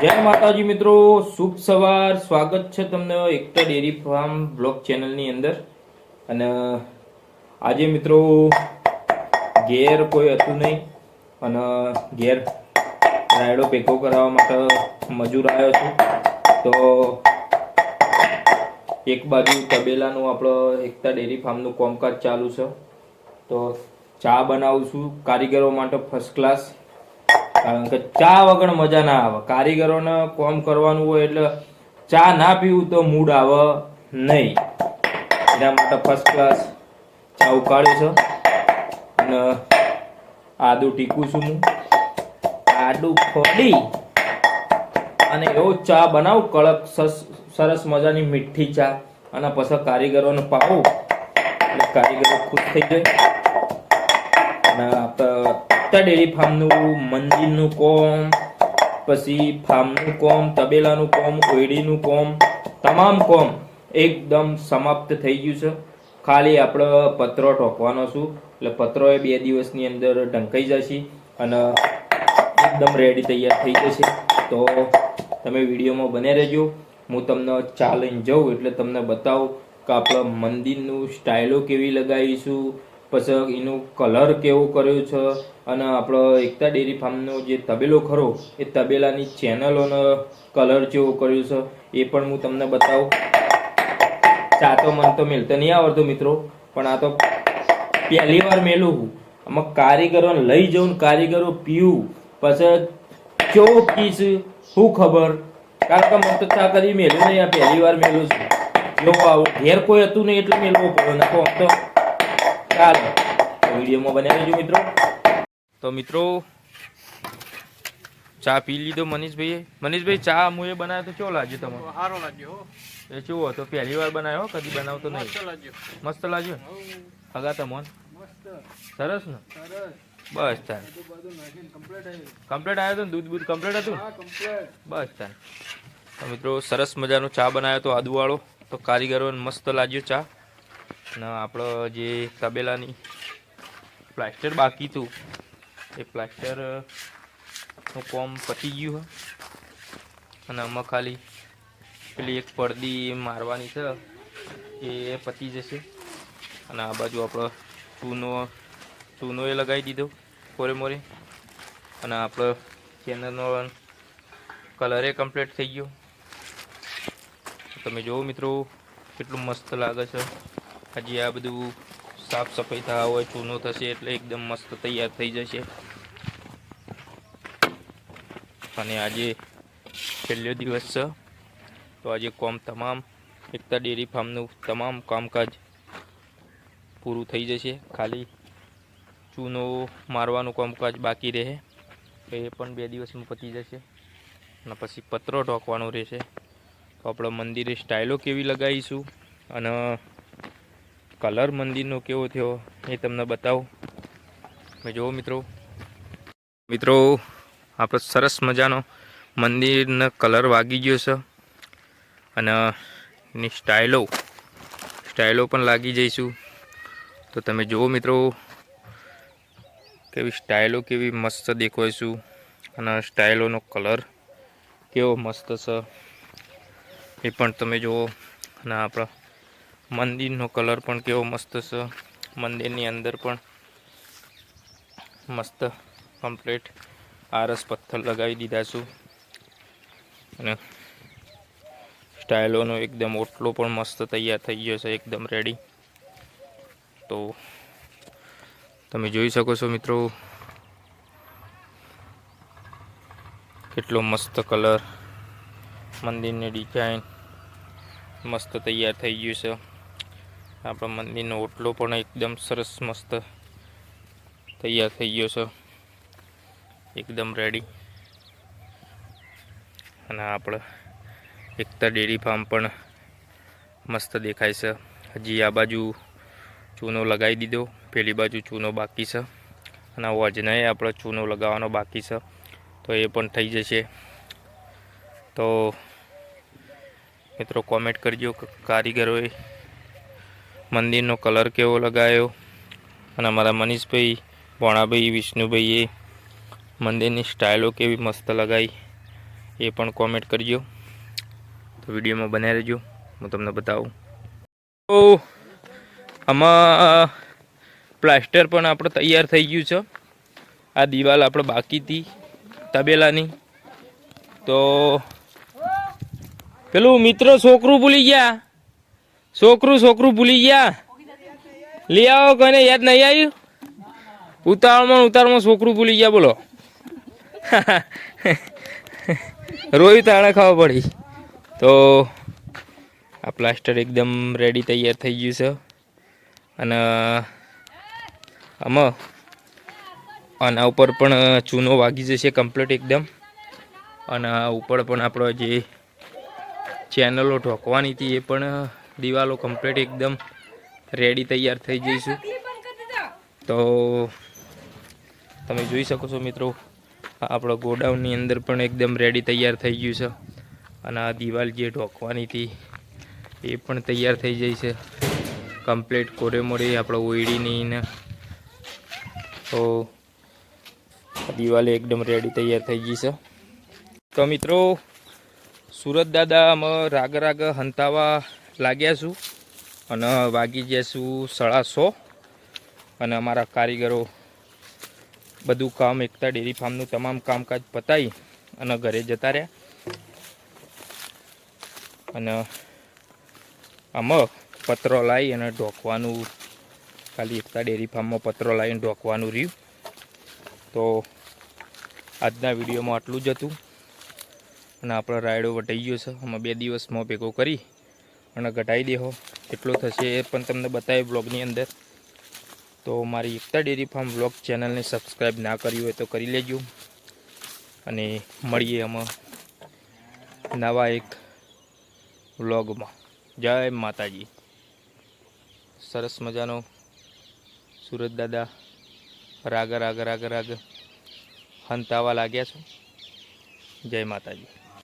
જય માતાજી મિત્રો, શુભ સવાર. સ્વાગત છે તમને એકતા ડેરી ફાર્મ બ્લોગ ચેનલની અંદર. અને આજે મિત્રો, ઘેર કોઈ હતું નહીં. અને ઘેર રાયડો પેકો કરાવવા માટે મજૂર આવ્યો છું. તો એક બાજુ તબેલાનું આપણો એકતા ડેરી ફાર્મનું કોમકાજ ચાલુ છે. તો ચા બનાવું છું. કારીગરો માટે ફર્સ્ટ ક્લાસ કારણ કે ચા વગર મજા ના આવે. કારીગરોને કોમ કરવાનું હોય એટલે ચા ના પીવું તો મૂડ આવે નહીં. એના માટે ફર્સ્ટ ક્લાસ ચા ઉકાળ્યું છે. અને આદુ ટીકું છું હું. આદુ ફોડી અને એવો ચા બનાવું, કડક, સરસ મજાની મીઠી ચા. અને પછી કારીગરોને પાવું કારીગરો ખુશ થઈ જાય. ડેરી ફાર્મનું મંદિરનું કોમ, પછી ફાર્મનું કોમ, તબેલાનું કોમ કોયડીનું કોમ, તમામ કોમ એકદમ સમાપ્ત થઈ ગયું છે. ખાલી આપણે પત્રો ઠોકવાનો છું. એટલે પત્રો એ બે દિવસની અંદર ઢંકાઈ જશે અને એકદમ રેડી તૈયાર થઈ જશે. તો તમે વિડીયોમાં બને રહેજો. હું તમને ચાલીને જાઉં એટલે તમને બતાવું કે આપણે મંદિરનું સ્ટાઇલો કેવી લગાવીશું પછી એનું કલર કેવો કર્યો છે? અને આપણો એકતા ડેરી ફાર્મનો જે તબેલો ખરો, એ તબેલાની ચેનલોનો કલર જેવો કર્યો છે, એ પણ હું તમને બતાવું. ચાતો મને તો મેલતો નહીં આવડતો મિત્રો, પણ આ તો પહેલી વાર મેલું હું. આમાં કારીગરોને લઈ જાઉં કારીગરો પીવું. પછી કેવો પીસ શું ખબર? કારણ કે મને તો ચા કરી મેલું નહીં, આ પહેલી વાર મેલું છું. જો આવું ઘેર કોઈ હતું નહીં એટલે મેલવો પડ્યો નાખો આમ તો ચાલો વિડીયોમાં બન્યા લેજો મિત્રો. તો મિત્રો ચા પી લીધો મનીષભાઈએ. મનીષભાઈ ચા મુએ બનાવ્યો તો કેવો લાગ્યો તમને? સારો લાગ્યો એ કેવો હતો પહેલી વાર બનાવ્યો હો, કદી બનાવતો નહીં. મસ્ત લાગ્યો. મસ્ત લાગ્યો? હઉ, હગા તમોન સરસ ને? બસ તાર. કમ્પ્લીટ આવ્યો હતો ને? દૂધ બૂધ કમ્પ્લેટ હતું. બસ તાર તો મિત્રો સરસ મજાનો ચા બનાવ્યો તો આદુવાળો. તો કારીગરોને મસ્ત લાગ્યો ચા. અને આપણો જે તબેલાની પ્લાસ્ટર બાકી હતું એ પ્લાસ્ટરનું કોમ પતી ગયું છે અને આમાં ખાલી પેલી એક પડદી મારવાની છે, એ પતી જશે. અને આ બાજુ આપણો ચૂનો ચૂનો એ લગાવી દીધો કોરે મોરે. અને આપણો ચેનલનો કલરે કમ્પ્લીટ થઈ ગયો. તમે જુઓ મિત્રો, કેટલું મસ્ત લાગે છે. હજી આ બધું સાફ સફાઈ થવા હોય, ચૂનો થશે એટલે એકદમ મસ્ત તૈયાર થઈ જશે. અને આજે છેલ્લો દિવસ છે. તો આજે કોમ તમામ, એકતા ડેરી ફાર્મનું તમામ કામકાજ પૂરું થઈ જશે. ખાલી ચૂનો મારવાનું કામકાજ બાકી રહે. તો એ પણ બે દિવસમાં પતી જશે. અને પછી પતરો ઢોકવાનો રહેશે. તો આપણે મંદિરે સ્ટાઇલો કેવી લગાવીશું અને કલર મંદિરનો કેવો થયો એ તમને બતાવું. જુઓ મિત્રો. મિત્રો, આપણે સરસ મજાનો મંદિરનો કલર વાગી ગયો છે. અને એની સ્ટાઇલો સ્ટાઇલો પણ લાગી જઈશું. તો તમે જુઓ મિત્રો, કેવી સ્ટાઇલો કેવી મસ્ત દેખાઈશું. અને સ્ટાઇલોનો કલર કેવો મસ્ત છે. એ પણ તમે જુઓ. અને આપણા મંદિરનો કલર પણ કેવો મસ્ત છે. મંદિરની અંદર પણ મસ્ત કમ્પ્લીટ આરસ પથ્થર લગાવી દીધા છું. અને સ્ટાઇલોનો એકદમ ઓટલો પણ મસ્ત તૈયાર થઈ ગયો છે, એકદમ રેડી તો તમે જોઈ શકો છો મિત્રો, કેટલો મસ્ત કલર મંદિરની ડિઝાઇન મસ્ત તૈયાર થઈ ગયું છે. આપણા મંદિરનો ઓટલો પણ એકદમ સરસ મસ્ત તૈયાર થઈ ગયો છે. એકદમ રેડી અને આપણે એકતા ડેરી ફાર્મ પણ મસ્ત દેખાય છે. હજી આ બાજુ ચૂનો લગાવી દીધો. પેલી બાજુ ચૂનો બાકી છે. અને વજનાએ આપણે ચૂનો લગાવવાનો બાકી છે. તો એ પણ થઈ જશે. તો મિત્રો કોમેન્ટ કરજો. કારીગરોએ મંદિરનો કલર કેવો લગાવ્યો અને અમારા મનીષભાઈ, ભોણાભાઈ, વિષ્ણુભાઈએ મંદિરની સ્ટાઇલો કેવી મસ્ત લગાવી એ પણ કોમેન્ટ કરજો. તો વિડીયોમાં બન્યા રહેજો. હું તમને બતાવું. તો આમાં પ્લાસ્ટર પણ આપણે તૈયાર થઈ ગયું છે. આ દિવાલ આપણે બાકી હતી તબેલાની. તો પેલું મિત્ર છોકરું ભૂલી ગયા. છોકરું છોકરું ભૂલી ગયા. લઈ આવો કોઈને, યાદ નહીં આવ્યું? ઉતાવળમાં ઉતાવળમાં છોકરું ભૂલી ગયા, બોલો. રોઈ તાણે ખાવા પડી. તો આ પ્લાસ્ટર એકદમ રેડી તૈયાર થઈ ગયું છે. અને, આમાં આના ઉપર પણ ચૂનો વાગી જશે કમ્પ્લીટ એકદમ. અને ઉપર પણ આપણો જે ચેનલો ઢોકવાની હતી એ પણ દિવાલો કમ્પ્લીટ એકદમ રેડી તૈયાર થઈ જઈશું. તો તમે જોઈ શકો છો મિત્રો આપણો ગોડાઉનની અંદર પણ એકદમ રેડી તૈયાર થઈ ગયું છે. અને આ દિવાલ જે ઢોકવાની હતી, એ પણ તૈયાર થઈ જાય છે. કમ્પ્લીટ કોરેમોરી આપણો ઓયડીની ને તો દિવાલે એકદમ રેડી તૈયાર થઈ ગઈ છે. તો મિત્રો, સુરત દાદા રાગ રાગ હંતાવા લાગ્યા છું. અને વાગી જઈશું સાડા સો. અને અમારા કારીગરો બધું કામ એકતા ડેરી ફાર્મનું તમામ કામકાજ પતાવી અને ઘરે જતા રહ્યા. અને આમાં પત્રો લાવી અને ઢોકવાનું ખાલી એકતા ડેરી ફાર્મમાં પત્રો લાવીને ઢોકવાનું રહ્યું. તો આજના વિડીયોમાં આટલું જ હતું. અને આપણો રાયડો વટાઈ ગયો છે. આમાં બે દિવસમાં ભેગો કરી અને ઘટાડી દેહો કેટલો થશે એ પણ તમને બતાવી બ્લોગની અંદર. તો મારી એકતા ડેરી ફાર્મ બ્લોગ ચેનલને સબસ્ક્રાઈબ ના કરી હોય તો કરી લેજો. અને મળીએ આમાં નવા એક વ્લોગમાં જય માતાજી. સરસ મજાનો સુરત દાદા રાગ રાગ રાગ રાગ હંતાવા લાગ્યા છો. જય માતાજી.